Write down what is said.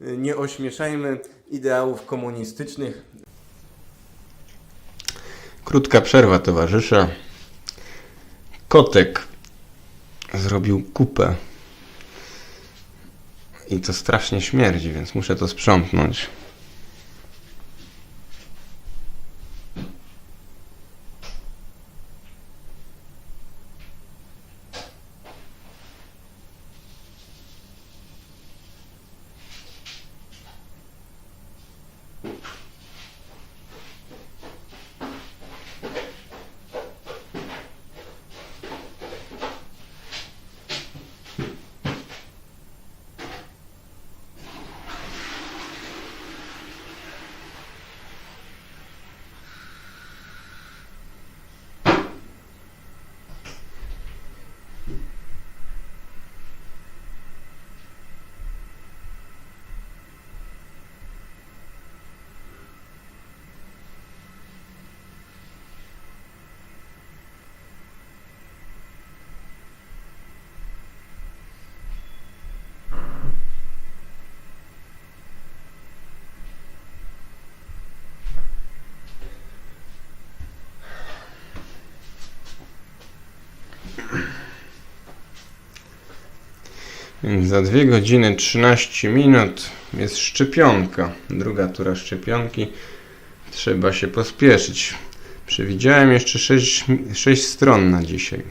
Nie ośmieszajmy ideałów komunistycznych. Krótka przerwa towarzysza. Kotek zrobił kupę. I to strasznie śmierdzi, więc muszę to sprzątnąć. Za 2 godziny 13 minut jest szczepionka. Druga tura szczepionki. Trzeba się pospieszyć. Przewidziałem jeszcze 6, 6 stron na dzisiaj.